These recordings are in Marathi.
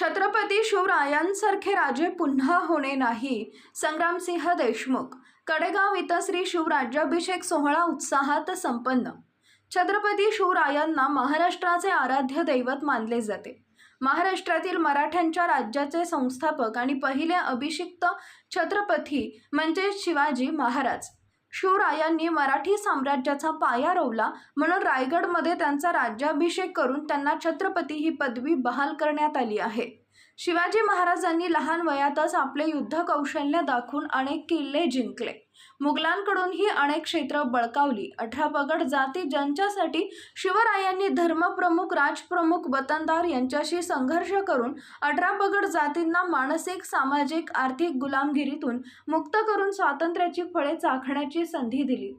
छत्रपती शिवरायांसारखे राजे पुन्हा होणे नाही. संग्रामसिंह देशमुख कडेगाव इथं श्री शिवराज्याभिषेक सोहळा उत्साहात संपन्न. छत्रपती शिवरायांना महाराष्ट्राचे आराध्य दैवत मानले जाते. महाराष्ट्रातील मराठ्यांच्या राज्याचे संस्थापक आणि पहिले अभिषिक्त छत्रपती म्हणजे शिवाजी महाराज. शिवरायांनी मराठी साम्राज्याचा पाया रोवला म्हणून रायगडमध्ये त्यांचा राज्याभिषेक करून त्यांना छत्रपती ही पदवी बहाल करण्यात आली आहे. शिवाजी महाराजांनी लहान वयातच आपले युद्ध कौशल्य दाखवून अनेक किल्ले जिंकले. मुघलांकडूनही अनेक क्षेत्र बळकावली. अठरा पगड जाती ज्यांच्यासाठी शिवरायांनी धर्मप्रमुख राजप्रमुख वतनदार यांच्याशी संघर्ष करून अठरा पगड जातींना मानसिक सामाजिक आर्थिक गुलामगिरीतून मुक्त करून स्वातंत्र्याची फळे चाखण्याची संधी दिली.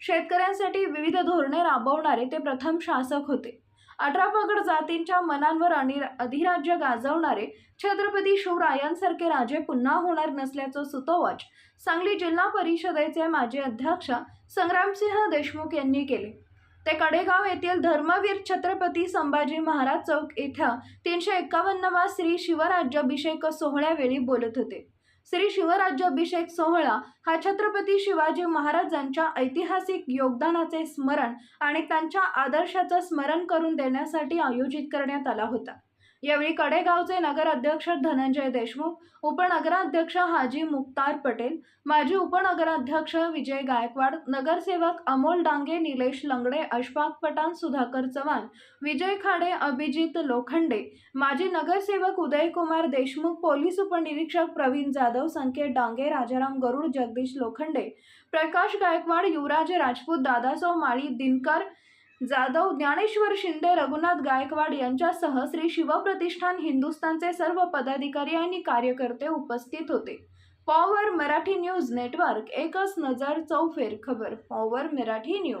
शेतकऱ्यांसाठी विविध धोरणे राबवणारे ते प्रथम शासक होते. अठरा पगड जातींच्या मनांवर अधिराज्य गाजवणारे छत्रपती शिवरायांसारखे राजे पुन्हा होणार नसल्याचं सुतोवाच सांगली जिल्हा परिषदेचे माजी अध्यक्ष संग्रामसिंह देशमुख यांनी केले. ते कडेगाव येथील धर्मवीर छत्रपती संभाजी महाराज चौक इथं तीनशे एक्कावन्नवा श्री शिवराज्याभिषेक सोहळ्यावेळी बोलत होते. श्री शिवराज्याभिषेक सोहळा हा छत्रपती शिवाजी महाराजांच्या ऐतिहासिक योगदानाचे स्मरण आणि त्यांच्या आदर्शाचं स्मरण करून देण्यासाठी आयोजित करण्यात आला होता. यावेळी कडेगावचे नगराध्यक्ष धनंजय देशमुख उपनगराध्यक्ष हाजी मुक्तार पटेल माजी उपनगराध्यक्ष विजय गायकवाड नगरसेवक अमोल डांगे निलेश लंगडे अशफाक पठाण सुधाकर चव्हाण विजय खाडे अभिजित लोखंडे माजी नगरसेवक उदयकुमार देशमुख पोलीस उपनिरीक्षक प्रवीण जाधव संकेत डांगे राजाराम गरुड जगदीश लोखंडे प्रकाश गायकवाड युवराज राजपूत दादासाव माळी दिनकर जाधव ज्ञानेश्वर शिंदे रघुनाथ गायकवाड यांच्यासह श्री शिवप्रतिष्ठान हिंदुस्थानचे सर्व पदाधिकारी आणि कार्यकर्ते उपस्थित होते. पॉवर मराठी न्यूज नेटवर्क एकच नजर चौफेर खबर पॉवर मराठी न्यूज.